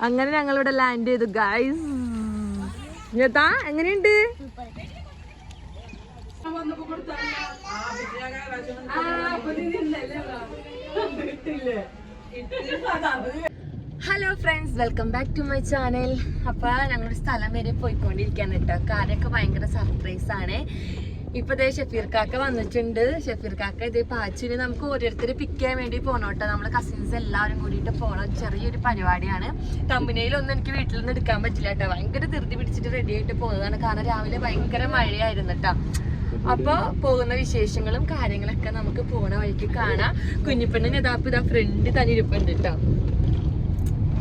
അങ്ങനെ ഞങ്ങൾ ഇവിടെ ലാൻഡ് ചെയ്തു ഗൈസ് ഇങ്ങത്താ എങ്ങനെയുണ്ട്? Hello friends welcome back to my channel അപ്പൊ ഞങ്ങളുടെ സ്ഥലം വരെ പോയിക്കൊണ്ടിരിക്കുകയാണ് കേട്ടോ. കാര്യമൊക്കെ ഭയങ്കര സർപ്രൈസ് ആണ്. ഇപ്പൊ ഇതേ ഷഫീർ കാക്ക വന്നിട്ടുണ്ട്. ഷഫീർ കാക്ക ഇതേ പാച്ചിന് നമുക്ക് ഓരോരുത്തർ പിക്ക് ചെയ്യാൻ വേണ്ടി പോണോട്ടോ നമ്മളെ കസിൻസ് എല്ലാവരും കൂടിയിട്ട് പോണ ചെറിയൊരു പരിപാടിയാണ്. തമ്പനയിലൊന്നും എനിക്ക് വീട്ടിൽ നിന്ന് എടുക്കാൻ പറ്റില്ല കേട്ടോ ഭയങ്കര ധൃതി പിടിച്ചിട്ട് റെഡി ആയിട്ട് പോകുന്നതാണ്. കാരണം രാവിലെ ഭയങ്കര മഴയായിരുന്നു കേട്ടോ അപ്പൊ പോകുന്ന വിശേഷങ്ങളും കാര്യങ്ങളൊക്കെ നമുക്ക് പോണ വഴിക്ക് കാണാം. കുഞ്ഞിപ്പെണ്ണിന് ഇതാപ്പ് ഇതാ ഫ്രണ്ട് തന്നെ ഇരിപ്പുണ്ട് കേട്ടോ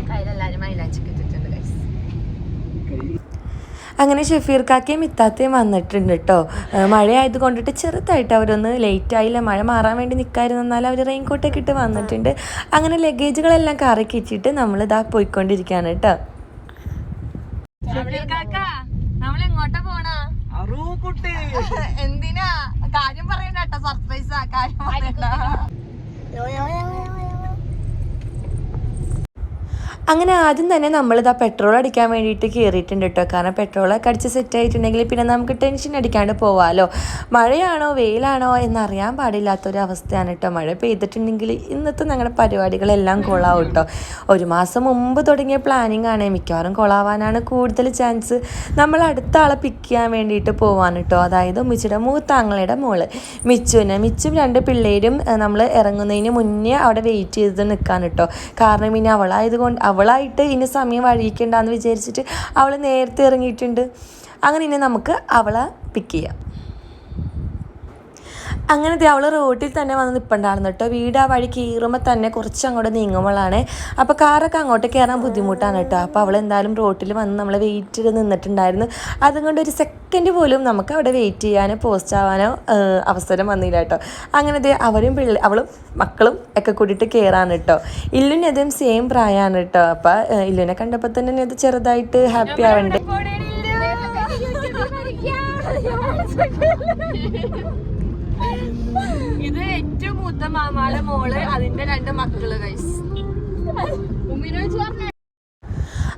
കയ്യിലെല്ലാരും മൈലാച്ചിക്ക് ഇട്ടിട്ടുണ്ട് guys. അങ്ങനെ ഷെഫീർ കാക്കയും മിത്താത്തയും വന്നിട്ടുണ്ട് കേട്ടോ. മഴയായത് കൊണ്ടിട്ട് ചെറുതായിട്ട് അവരൊന്ന് ലേറ്റ് ആയില്ല. മഴ മാറാൻ വേണ്ടി നിൽക്കായിരുന്നു എന്നാൽ അവർ റെയിൻ കോട്ടൊക്കെ ഇട്ട് വന്നിട്ടുണ്ട്. അങ്ങനെ ലഗേജുകളെല്ലാം കറക്കി വെച്ചിട്ട് നമ്മൾ ഇതാ പോയിക്കൊണ്ടിരിക്കുകയാണ് കേട്ടോ എന്തിനാ? കാര്യം പറയണ്ട കേട്ടോ. സർപ്രൈസാ കാര്യം പറയണ്ട. അങ്ങനെ ആദ്യം തന്നെ നമ്മളിതാ പെട്രോൾ അടിക്കാൻ വേണ്ടിയിട്ട് കയറിയിട്ടുണ്ട് കേട്ടോ കാരണം പെട്രോളൊക്കെ അടിച്ച് സെറ്റ് ആയിട്ടുണ്ടെങ്കിൽ പിന്നെ നമുക്ക് ടെൻഷൻ അടിക്കാണ്ട് പോവാമല്ലോ മഴയാണോ വെയിലാണോ എന്നറിയാൻ പാടില്ലാത്തൊരു അവസ്ഥയാണ് കേട്ടോ മഴ പെയ്തിട്ടുണ്ടെങ്കിൽ ഇന്നത്തെ ഞങ്ങളുടെ പരിപാടികളെല്ലാം കൊള്ളാവും കേട്ടോ ഒരു മാസം മുമ്പ് തുടങ്ങിയ പ്ലാനിങ് ആണ്. മിക്കവാറും കൊളാവാനാണ് കൂടുതൽ ചാൻസ് നമ്മൾ അടുത്ത ആളെ പിക്ക് ചെയ്യാൻ വേണ്ടിയിട്ട് പോവാൻ കേട്ടോ അതായത് ഉമ്മിച്ചിയുടെ മൂത്താങ്ങളുടെ മോൾ. മിച്ചുവിനെ മിച്ചും രണ്ട് പിള്ളേരും നമ്മൾ ഇറങ്ങുന്നതിന് മുന്നേ അവിടെ വെയിറ്റ് ചെയ്ത് നിൽക്കാൻ കേട്ടോ കാരണം ഇനി അവളായതുകൊണ്ട് അവളായിട്ട് ഇനി സമയം വഴിയിക്കണ്ടെന്ന് വിചാരിച്ചിട്ട് അവൾ നേരത്തെ ഇറങ്ങിയിട്ടുണ്ട്. അങ്ങനെ ഇനി നമുക്ക് അവളെ പിക്ക് ചെയ്യാം. അങ്ങനത്തെ അവൾ റോട്ടിൽ തന്നെ വന്ന് നിൽപ്പുണ്ടായിരുന്നു കേട്ടോ. വീട് ആ വഴി കീറുമ്പോൾ തന്നെ കുറച്ച് അങ്ങോട്ട് നീങ്ങുമ്പോഴാണ്. അപ്പോൾ കാറൊക്കെ അങ്ങോട്ട് കയറാൻ ബുദ്ധിമുട്ടാണ് കേട്ടോ. അപ്പോൾ അവൾ എന്തായാലും റോട്ടിൽ വന്ന് നമ്മളെ വെയിറ്റ് ചെയ്ത് നിന്നിട്ടുണ്ടായിരുന്നു. അതുകൊണ്ട് ഒരു സെക്കൻഡ് പോലും നമുക്ക് അവിടെ വെയിറ്റ് ചെയ്യാനോ പോസ്റ്റ് ആവാനോ അവസരം വന്നില്ല കേട്ടോ. അങ്ങനെ ദേ അവരും പിള്ളേ അവളും മക്കളും ഒക്കെ കൂടിയിട്ട് കയറാണ് കേട്ടോ. ഇല്ലുന് അതും സെയിം പ്രായമാണ് കേട്ടോ. അപ്പോൾ ഇല്ലുനെ കണ്ടപ്പോൾ തന്നെ ഇത് ചെറുതായിട്ട് ഹാപ്പി ആവണ്ടേ? മൂത്ത മാമാടെ മോൾ അതിന്റെ രണ്ട് മക്കൾ കൈസ്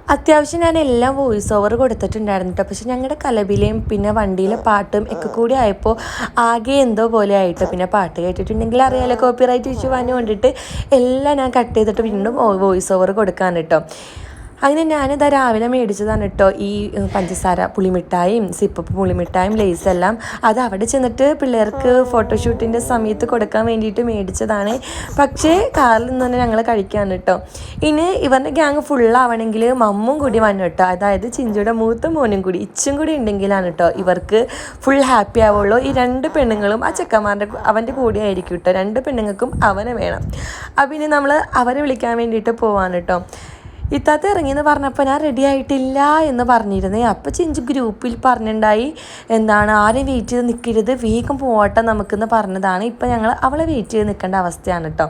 അത്യാവശ്യം ഞാൻ എല്ലാം വോയിസ് ഓവർ കൊടുത്തിട്ടുണ്ടായിരുന്നു കേട്ടോ പക്ഷെ ഞങ്ങളുടെ കലബിലെയും പിന്നെ വണ്ടിയിലെ പാട്ടും ഒക്കെ കൂടി ആയപ്പോൾ ആകെ എന്തോ പോലെ ആയിട്ട് പിന്നെ പാട്ട് കേട്ടിട്ടുണ്ടെങ്കിൽ അറിയാലോ കോപ്പി റൈറ്റ് ഇഷ്യൂ വന്നു കൊണ്ടിട്ട് എല്ലാം ഞാൻ കട്ട് ചെയ്തിട്ട് വീണ്ടും വോയിസ് ഓവർ കൊടുക്കാൻ കേട്ടോ അങ്ങനെ ഞാനിതാ രാവിലെ മേടിച്ചതാണ് കേട്ടോ. ഈ പഞ്ചസാര പുളിമിഠായും സിപ്പപ്പ് പുളിമിഠായും ലേസ് എല്ലാം. അത് അവിടെ ചെന്നിട്ട് പിള്ളേർക്ക് ഫോട്ടോഷൂട്ടിന്റെ സമയത്ത് കൊടുക്കാൻ വേണ്ടിയിട്ട് മേടിച്ചതാണ്. പക്ഷേ കാറിൽ നിന്ന് തന്നെ ഞങ്ങൾ കഴിക്കുകയാണ് കേട്ടോ. ഇനി ഇവരുടെ ഗ്യാങ് ഫുള്ളാവണമെങ്കിൽ മമ്മും കൂടി വന്നു കേട്ടോ. അതായത് ചിഞ്ചിയുടെ മൂത്ത മോനും കൂടി ഇച്ചും കൂടി ഉണ്ടെങ്കിലാണ് കേട്ടോ ഇവർക്ക് ഫുൾ ഹാപ്പി ആവുള്ളൂ. ഈ രണ്ട് പെണ്ണുങ്ങളും ആ ചെക്കന്മാരുടെ അവന്റെ കൂടെ ആയിരിക്കും കേട്ടോ. രണ്ട് പെണ്ണുങ്ങൾക്കും അവനെ വേണം. അപ്പം ഇനി നമ്മൾ അവരെ വിളിക്കാൻ വേണ്ടിയിട്ട് പോവാണ് കേട്ടോ. ഇത്താത്ത ഇറങ്ങിയെന്ന് പറഞ്ഞപ്പോൾ ഞാൻ റെഡി ആയിട്ടില്ല എന്ന് പറഞ്ഞിരുന്നേ. അപ്പോൾ ചിഞ്ചു ഗ്രൂപ്പിൽ പറഞ്ഞിട്ടുണ്ടായി എന്താണ് ആരെയും വെയിറ്റ് ചെയ്ത് നിൽക്കരുത് വേഗം പോവട്ടെ നമുക്കെന്ന് പറഞ്ഞതാണ്. ഇപ്പം ഞങ്ങൾ അവളെ വെയിറ്റ് ചെയ്ത് നിൽക്കേണ്ട അവസ്ഥയാണ് കേട്ടോ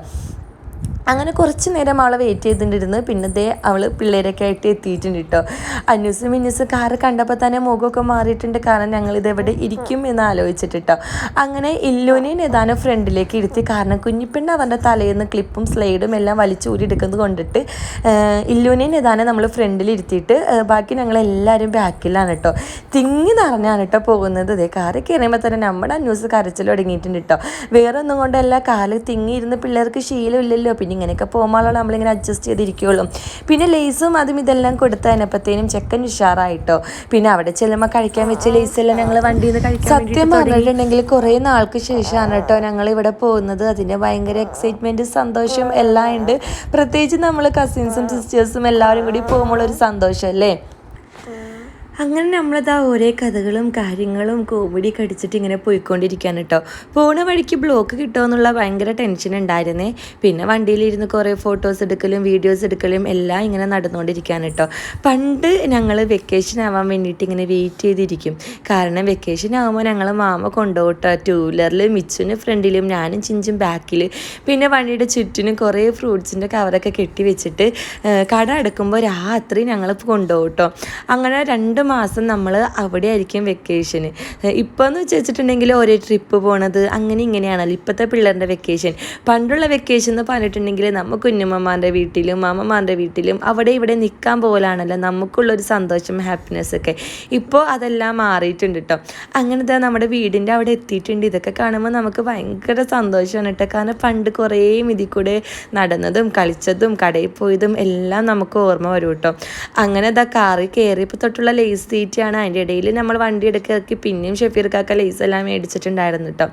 അങ്ങനെ കുറച്ച് നേരം അവളെ വെയിറ്റ് ചെയ്തിട്ടിരുന്നു. പിന്നെ ദേ അവൾ പിള്ളേരൊക്കെ ആയിട്ട് എത്തിയിട്ടുണ്ട് കേട്ടോ അന്യൂസ് മിന്നൂസ് കാറ് കണ്ടപ്പോൾ തന്നെ മുഖമൊക്കെ മാറിയിട്ടുണ്ട്. കാരണം ഞങ്ങൾ ഇതെവിടെ ഇരിക്കും എന്ന് ആലോചിച്ചിട്ട് കേട്ടോ അങ്ങനെ ഇല്ലുവിനെ ഏതാനും ഫ്രണ്ടിലേക്ക് ഇരുത്തി. കാരണം കുഞ്ഞിപ്പെണ്ണ് അവന്റെ തലയിൽ നിന്ന് ക്ലിപ്പും സ്ലൈഡും എല്ലാം വലിച്ചൂരി എടുക്കുന്നത് കൊണ്ടിട്ട് ഇല്ലുവിനെ ഏതാനും നമ്മൾ ഫ്രണ്ടിൽ ഇരുത്തിയിട്ട് ബാക്കി ഞങ്ങൾ എല്ലാവരും ബാക്കിലാണ് കേട്ടോ തിങ്ങി നിറഞ്ഞാണ് കേട്ടോ പോകുന്നത്. ഇതേ കാറ് കയറിയുമ്പോൾ തന്നെ നമ്മുടെ അന്യൂസ് കരച്ചിൽ തുടങ്ങിയിട്ടുണ്ട് കേട്ടോ വേറെ ഒന്നും കൊണ്ടല്ല. കാൽ തിങ്ങിയിരുന്ന് പിള്ളേർക്ക് ശീലമില്ലല്ലോ പിന്നെ ഇങ്ങനെയൊക്കെ പോകുമ്പോഴാണ് നമ്മളിങ്ങനെ അഡ്ജസ്റ്റ് ചെയ്തിരിക്കുകയുള്ളൂ പിന്നെ ലേസും അതും ഇതെല്ലാം കൊടുത്തതിനപ്പത്തേനും ചെക്കൻ ഉഷാറായിട്ടോ. പിന്നെ അവിടെ ചെല്ലുമ്പോൾ കഴിക്കാൻ വെച്ച ലേസ് എല്ലാം ഞങ്ങൾ വണ്ടിയിൽ നിന്ന് കഴിക്കാൻ സത്യം പറഞ്ഞിട്ടുണ്ടെങ്കിൽ കുറേ നാൾക്ക് ശേഷമാണ് കേട്ടോ ഞങ്ങൾ ഇവിടെ പോകുന്നത്. അതിന്റെ ഭയങ്കര എക്സൈറ്റ്മെന്റ് സന്തോഷം എല്ലാം ഉണ്ട്. പ്രത്യേകിച്ച് നമ്മൾ കസിൻസും സിസ്റ്റേഴ്സും എല്ലാവരും കൂടി പോകുമ്പോൾ ഒരു സന്തോഷം അല്ലേ അങ്ങനെ നമ്മളതാ ഓരോ കഥകളും കാര്യങ്ങളും കോമഡി കടിച്ചിട്ട് ഇങ്ങനെ പോയിക്കൊണ്ടിരിക്കുകയാണ് കേട്ടോ പോണ വഴിക്ക് ബ്ലോക്ക് കിട്ടുമെന്നുള്ള ഭയങ്കര ടെൻഷൻ ഉണ്ടായിരുന്നേ. പിന്നെ വണ്ടിയിലിരുന്ന് കുറേ ഫോട്ടോസ് എടുക്കലും വീഡിയോസ് എടുക്കലും എല്ലാം ഇങ്ങനെ നടന്നുകൊണ്ടിരിക്കുകയാണ് കേട്ടോ പണ്ട് ഞങ്ങൾ വെക്കേഷൻ ആവാൻ വേണ്ടിയിട്ട് ഇങ്ങനെ വെയിറ്റ് ചെയ്തിരിക്കും. കാരണം വെക്കേഷൻ ആകുമ്പോൾ ഞങ്ങൾ മാമ കൊണ്ടുപോട്ടോ ടൂ വീലറിൽ മിച്ചുന് ഫ്രണ്ടിലും ഞാനും ചിഞ്ചും ബാക്കിൽ പിന്നെ വണ്ടിയുടെ ചുറ്റിനും കുറേ ഫ്രൂട്ട്സിന്റെ കവറൊക്കെ കെട്ടി വെച്ചിട്ട് കട അടക്കുമ്പോൾ രാത്രി ഞങ്ങൾ കൊണ്ടുപോകട്ടോ കേട്ടോ അങ്ങനെ രണ്ട് മാസം നമ്മൾ അവിടെ ആയിരിക്കും വെക്കേഷന് ഇപ്പോൾ എന്ന് വെച്ചിട്ടുണ്ടെങ്കിൽ ഒരേ ട്രിപ്പ് പോണത് അങ്ങനെ ഇങ്ങനെയാണല്ലോ ഇപ്പോഴത്തെ പിള്ളേരുടെ വെക്കേഷൻ പണ്ടുള്ള വെക്കേഷൻ എന്ന് പറഞ്ഞിട്ടുണ്ടെങ്കിൽ നമുക്ക് കുഞ്ഞുമ്മമാരുടെ വീട്ടിലും അമ്മമാരുടെ വീട്ടിലും അവിടെ ഇവിടെ നിൽക്കാൻ പോലാണല്ലോ നമുക്കുള്ളൊരു സന്തോഷം ഹാപ്പിനെസ് ഒക്കെ. ഇപ്പോൾ അതെല്ലാം മാറിയിട്ടുണ്ട് കേട്ടോ അങ്ങനത്തെ നമ്മുടെ വീടിന്റെ അവിടെ എത്തിയിട്ടുണ്ട്. ഇതൊക്കെ കാണുമ്പോൾ നമുക്ക് ഭയങ്കര സന്തോഷമാണ് കേട്ടോ കാരണം പണ്ട് കുറേ ഇതിൽ കൂടെ നടന്നതും കളിച്ചതും കടയിൽ പോയതും എല്ലാം നമുക്ക് ഓർമ്മ വരും കേട്ടോ അങ്ങനെ ഇതാ കാറി കയറിയപ്പോൾ തൊട്ടുള്ള ലേസ് തീറ്റയാണ് അതിന്റെ ഇടയിൽ നമ്മൾ വണ്ടി എടുക്കി പിന്നെയും ഷെഫീർക്കാക്ക ലേസ് എല്ലാം മേടിച്ചിട്ടുണ്ടായിരുന്നു കേട്ടോ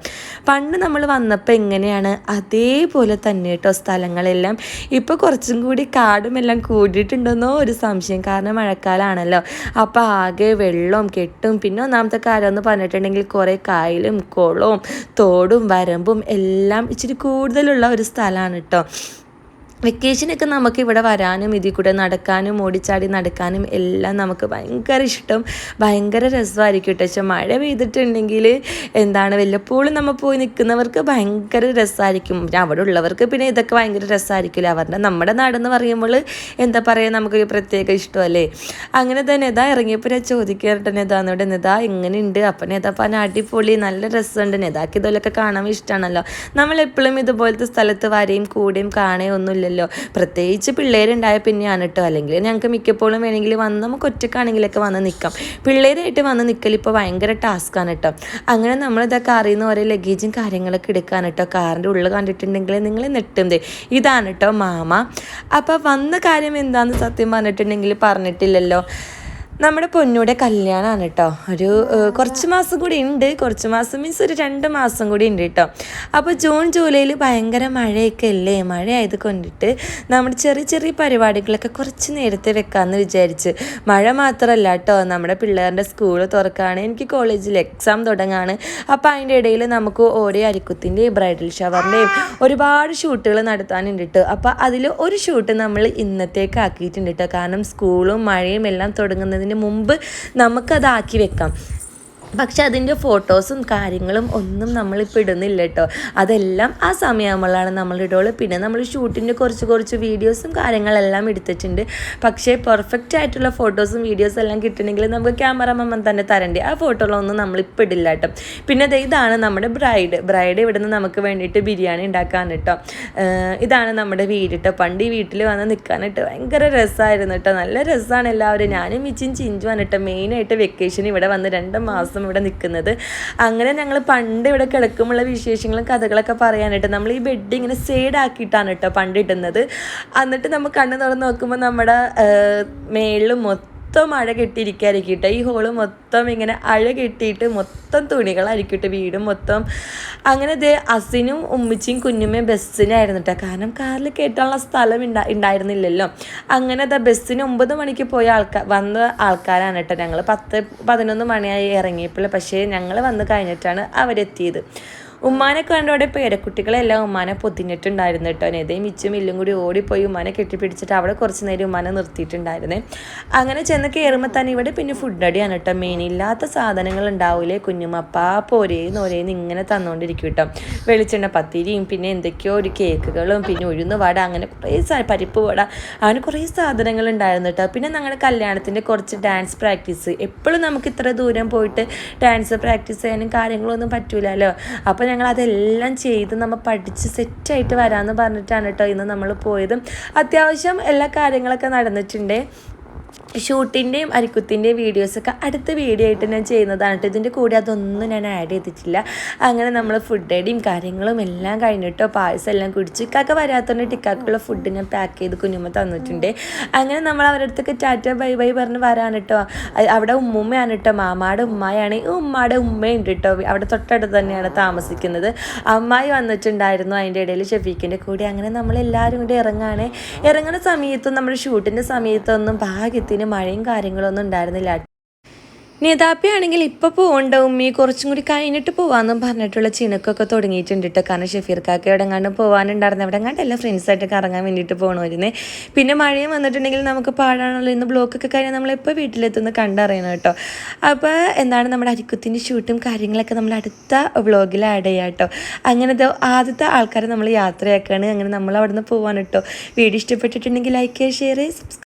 പണ്ട് നമ്മൾ വന്നപ്പോൾ എങ്ങനെയാണ്? അതേപോലെ തന്നെ കേട്ടോ സ്ഥലങ്ങളെല്ലാം. ഇപ്പോൾ കുറച്ചും കൂടി കാടും എല്ലാം കൂടിയിട്ടുണ്ടെന്നോ ഒരു സംശയം. കാരണം മഴക്കാലമാണല്ലോ അപ്പോൾ ആകെ വെള്ളവും കെട്ടും. പിന്നെ ഒന്നാമത്തെ കാര്യം എന്ന് പറഞ്ഞിട്ടുണ്ടെങ്കിൽ കുറേ കായലും കുളവും തോടും വരമ്പും എല്ലാം ഇച്ചിരി കൂടുതലുള്ള ഒരു സ്ഥലമാണ് കേട്ടോ വെക്കേഷനൊക്കെ നമുക്ക് ഇവിടെ വരാനും ഇതിൽ കൂടെ നടക്കാനും ഓടിച്ചാടി നടക്കാനും എല്ലാം നമുക്ക് ഭയങ്കര ഇഷ്ടം. ഭയങ്കര രസമായിരിക്കും കേട്ടോ. പക്ഷെ മഴ പെയ്തിട്ടുണ്ടെങ്കിൽ എന്താണ് വല്ലപ്പോഴും നമ്മൾ പോയി നിൽക്കുന്നവർക്ക് ഭയങ്കര രസമായിരിക്കും. അവിടെ ഉള്ളവർക്ക് പിന്നെ ഇതൊക്കെ ഭയങ്കര രസമായിരിക്കില്ല? അവരുടെ നമ്മുടെ നാടെന്ന് പറയുമ്പോൾ എന്താ പറയുക നമുക്കൊരു പ്രത്യേക ഇഷ്ടമല്ലേ? അങ്ങനെ തന്നെ ഇതാ ഇറങ്ങിയപ്പോൾ ഞാൻ ചോദിക്കാറുണ്ട് നെതാന്നോട് നെതാ എങ്ങനെയുണ്ട്? അപ്പം നെതാപ്പാൻ അടിപൊളി നല്ല രസമുണ്ട്. നെതാക്ക് ഇതുപോലൊക്കെ കാണാൻ ഇഷ്ടമാണല്ലോ. നമ്മളെപ്പോഴും ഇതുപോലത്തെ സ്ഥലത്ത് വരെയും കൂടെയും കാണുകയൊന്നുമില്ലല്ലോ ഇല്ലല്ലോ. പ്രത്യേകിച്ച് പിള്ളേരുണ്ടായ പിന്നെയാണ് കേട്ടോ അല്ലെങ്കിൽ ഞങ്ങൾക്ക് മിക്കപ്പോഴും വേണമെങ്കിൽ വന്ന് നമുക്ക് ഒറ്റക്കാണെങ്കിലൊക്കെ വന്ന് നിൽക്കാം. പിള്ളേരായിട്ട് വന്ന് നിൽക്കൽ ഇപ്പോൾ ഭയങ്കര ടാസ്ക്കാണ് കേട്ടോ അങ്ങനെ നമ്മളിതൊക്കെ അറിയുന്ന ഓരോ ലഗേജും കാര്യങ്ങളൊക്കെ എടുക്കാൻ കേട്ടോ കാറിന്റെ ഉള്ളിൽ കണ്ടിട്ടുണ്ടെങ്കിൽ നിങ്ങൾ നെട്ടും ഇതാണ് കേട്ടോ മാമ. അപ്പോൾ വന്ന കാര്യം എന്താണെന്ന് സത്യം പറഞ്ഞിട്ടുണ്ടെങ്കിൽ പറഞ്ഞിട്ടില്ലല്ലോ. നമ്മുടെ പൊന്നൂടെ കല്യാണമാണ് കേട്ടോ ഒരു കുറച്ച് മാസം കൂടി ഉണ്ട്. കുറച്ച് മാസം മീൻസ് ഒരു രണ്ട് മാസം കൂടി ഉണ്ട് കേട്ടോ അപ്പോൾ ജൂൺ ജൂലൈയിൽ ഭയങ്കര മഴയൊക്കെ അല്ലേ? മഴ ആയത് കൊണ്ടിട്ട് നമ്മുടെ ചെറിയ ചെറിയ പരിപാടികളൊക്കെ കുറച്ച് നേരത്തെ വെക്കാമെന്ന് വിചാരിച്ച്. മഴ മാത്രമല്ല കേട്ടോ നമ്മുടെ പിള്ളേരുടെ സ്കൂൾ തുറക്കുകയാണ് എനിക്ക് കോളേജിൽ എക്സാം തുടങ്ങാണ്. അപ്പോൾ അതിന്റെ ഇടയിൽ നമുക്ക് ഓരോ അരിക്കുത്തിന്റെയും ബ്രൈഡൽ ഷവറിന്റെയും ഒരുപാട് ഷൂട്ടുകൾ നടത്താനുണ്ട് കേട്ടോ അപ്പോൾ അതിൽ ഒരു ഷൂട്ട് നമ്മൾ ഇന്നത്തേക്ക് ആക്കിയിട്ടുണ്ട് കേട്ടോ കാരണം സ്കൂളും മഴയും എല്ലാം തുടങ്ങുന്നത് അതിന് മുമ്പ് നമുക്കതാക്കി വെക്കാം. പക്ഷെ അതിന്റെ ഫോട്ടോസും കാര്യങ്ങളും ഒന്നും നമ്മളിപ്പോൾ ഇടുന്നില്ല കേട്ടോ. അതെല്ലാം ആ സമയമാകുമ്പോഴാണ് നമ്മൾ ഇടുള്ളൂ. പിന്നെ നമ്മൾ ഷൂട്ടിന്റെ കുറച്ച് കുറച്ച് വീഡിയോസും കാര്യങ്ങളെല്ലാം എടുത്തിട്ടുണ്ട്. പക്ഷേ പെർഫെക്റ്റ് ആയിട്ടുള്ള ഫോട്ടോസും വീഡിയോസും എല്ലാം കിട്ടണമെങ്കിൽ നമുക്ക് ക്യാമറമാൻ തന്നെ തരണ്ടേ. ആ ഫോട്ടോകളൊന്നും നമ്മളിപ്പോൾ ഇടില്ല കേട്ടോ. പിന്നെ ഇതാണ് നമ്മുടെ ബ്രൈഡ് ബ്രൈഡ് ഇവിടെ നിന്ന് നമുക്ക് വേണ്ടിയിട്ട് ബിരിയാണി ഉണ്ടാക്കാൻ കേട്ടോ. ഇതാണ് നമ്മുടെ വീട് കേട്ടോ. പണ്ട് ഈ വീട്ടിൽ വന്ന് നിൽക്കാനായിട്ട് ഭയങ്കര രസമായിരുന്നു കേട്ടോ. നല്ല രസമാണ് എല്ലാവരും. ഞാനും മിച്ചും ചിഞ്ചുവാണ് കേട്ടോ. മെയിനായിട്ട് വെക്കേഷൻ ഇവിടെ വന്ന് രണ്ട് മാസം ഇവിടെ നിൽക്കുന്നത്. അങ്ങനെ ഞങ്ങൾ പണ്ട് ഇവിടെ കിടക്കുമുള്ള വിശേഷങ്ങളും കഥകളൊക്കെ പറയാനായിട്ട് നമ്മൾ ഈ ബെഡ് ഇങ്ങനെ സൈഡ് ആക്കിയിട്ടാണ് കേട്ടോ പണ്ട് എന്നിട്ട് നമ്മൾ കണ്ണ് തുറന്ന് നോക്കുമ്പോൾ നമ്മുടെ മേളിൽ മൊത്തം മൊത്തം അഴ കെട്ടിയിരിക്കുക കേട്ടോ. ഈ ഹോൾ മൊത്തം ഇങ്ങനെ അഴ കെട്ടിയിട്ട് മൊത്തം തുണികളായിരിക്കും കേട്ടോ വീടും മൊത്തം. അങ്ങനെ ഇത് അസിനും ഉമ്മിച്ചിയും കുഞ്ഞുമ്മയും ബസ്സിനായിരുന്നു കേട്ടോ. കാരണം കാറിൽ കയറ്റാനുള്ള സ്ഥലം ഉണ്ടാ ഉണ്ടായിരുന്നില്ലല്ലോ അങ്ങനെ അതാ ബസ്സിന് ഒമ്പത് മണിക്ക് പോയ ആൾക്കാർ വന്ന ആൾക്കാരാണ് കേട്ടോ ഞങ്ങൾ പത്ത് പതിനൊന്ന് മണിയായി ഇറങ്ങിയപ്പോൾ പക്ഷേ ഞങ്ങൾ വന്ന് കഴിഞ്ഞിട്ടാണ് അവരെത്തിയത്. ഉമ്മാനെ കണ്ടോടെ പേരക്കുട്ടികളെല്ലാം ഉമ്മാനെ പൊതിഞ്ഞിട്ടുണ്ടായിരുന്നു കേട്ടോ. നെതയും മിച്ചും ഇല്ലും കൂടി ഓടിപ്പോയി ഉമ്മാനെ കെട്ടിപ്പിടിച്ചിട്ട് അവിടെ കുറച്ച് നേരം ഉമ്മാനെ നിർത്തിയിട്ടുണ്ടായിരുന്നേ. അങ്ങനെ ചെന്ന് കയറുമ്പോൾ തന്നെ ഇവിടെ പിന്നെ ഫുഡ് അടിയാണ് കേട്ടോ. മെയിൻ ഇല്ലാത്ത സാധനങ്ങൾ ഉണ്ടാവില്ലേ കുഞ്ഞുമപ്പ പോരേന്ന് ഒരേന്ന് ഇങ്ങനെ തന്നുകൊണ്ടിരിക്കും കേട്ടോ. വെളിച്ചെണ്ണ പത്തിരിയും പിന്നെ എന്തൊക്കെയോ ഒരു കേക്കുകളും പിന്നെ ഉഴുന്ന് വട അങ്ങനെ കുറേ പരിപ്പ് വട അങ്ങനെ കുറേ സാധനങ്ങൾ ഉണ്ടായിരുന്നു കേട്ടോ. പിന്നെ ഞങ്ങളുടെ കല്യാണത്തിന്റെ കുറച്ച് ഡാൻസ് പ്രാക്ടീസ് എപ്പോഴും നമുക്ക് ഇത്ര ദൂരം പോയിട്ട് ഡാൻസ് പ്രാക്ടീസ് ചെയ്യാനും കാര്യങ്ങളൊന്നും പറ്റൂലല്ലോ. അപ്പോൾ ഞങ്ങൾ അതെല്ലാം ചെയ്ത് നമ്മൾ പഠിച്ച് സെറ്റായിട്ട് വരാമെന്ന് പറഞ്ഞിട്ടാണ് കേട്ടോ ഇന്ന് നമ്മൾ പോയത്. അത്യാവശ്യം എല്ലാ കാര്യങ്ങളൊക്കെ നടന്നിട്ടുണ്ട്. ഷൂട്ടിന്റെയും അരിക്കുത്തിന്റെയും വീഡിയോസൊക്കെ അടുത്ത വീഡിയോ ആയിട്ട് ഞാൻ ചെയ്യുന്നതാണ് കേട്ടോ ഇതിന്റെ കൂടെ അതൊന്നും ഞാൻ ആഡ് ചെയ്തിട്ടില്ല. അങ്ങനെ നമ്മൾ ഫുഡ് കാര്യങ്ങളും എല്ലാം കഴിഞ്ഞിട്ടോ പായസം എല്ലാം കുടിച്ച് ഇക്കാക്ക വരാത്തതുകൊണ്ട് ടിക്കാക്കുള്ള ഫുഡ് ഞാൻ പാക്ക് ചെയ്ത് കുഞ്ഞുമ്മ തന്നിട്ടുണ്ട്. അങ്ങനെ നമ്മൾ അവരുടെ ടാറ്റ ബൈ ബൈ പറഞ്ഞ് വരാണ് കേട്ടോ അവിടെ ഉമ്മുമ്മയാണ് കേട്ടോ മാമാടെ ഉമ്മായാണ്. ഈ ഉമ്മാടെ ഉമ്മയുണ്ട് കേട്ടോ അവിടെ തൊട്ടടുത്ത് തന്നെയാണ് താമസിക്കുന്നത്. അമ്മായി വന്നിട്ടുണ്ടായിരുന്നു അതിന്റെ ഇടയിൽ ഷെഫീഖിന്റെ കൂടെ. അങ്ങനെ നമ്മൾ എല്ലാവരും കൂടി ഇറങ്ങാണ്. ഇറങ്ങുന്ന സമയത്തും നമ്മുടെ ഷൂട്ടിന്റെ സമയത്തൊന്നും ഭാഗ്യത്തിന് മഴയും കാര്യങ്ങളൊന്നും ഉണ്ടായിരുന്നില്ല. നേതാപ്പിയാണെങ്കിൽ ഇപ്പോൾ പോകണ്ട ഉമ്മി കുറച്ചും കൂടി കഴിഞ്ഞിട്ട് പോവാന്നും പറഞ്ഞിട്ടുള്ള ചിണക്കൊക്കെ തുടങ്ങിയിട്ടുണ്ട് കേട്ടോ കാരണം ഷെഫീർ കാക്ക കണ്ട് പോകാനുണ്ടായിരുന്നു എവിടെ എല്ലാ ഫ്രണ്ട്സായിട്ട് കറങ്ങാൻ വേണ്ടിയിട്ട് പോകണമായിരുന്നേ പിന്നെ മഴയും വന്നിട്ടുണ്ടെങ്കിൽ നമുക്ക് പാടാണല്ലോ ഇന്ന് ബ്ലോക്കൊക്കെ കഴിഞ്ഞാൽ നമ്മളെപ്പോൾ വീട്ടിലെത്തുന്ന കണ്ടറിയണം കേട്ടോ അപ്പോൾ എന്താണ് നമ്മുടെ അരിക്കുത്തിന്റെ ഷൂട്ടും കാര്യങ്ങളൊക്കെ നമ്മൾ അടുത്ത വ്ളോഗിൽ ആഡ് ചെയ്യാം കേട്ടോ അങ്ങനെ ആദ്യത്തെ ആൾക്കാരെ നമ്മൾ യാത്രയാക്കുകയാണ് അങ്ങനെ നമ്മൾ അവിടെ നിന്ന് പോകാൻ കേട്ടോ വീഡിയോ ഇഷ്ടപ്പെട്ടിട്ടുണ്ടെങ്കിൽ ലൈക്ക് ചെയ്യുക ഷെയർ ചെയ്യുക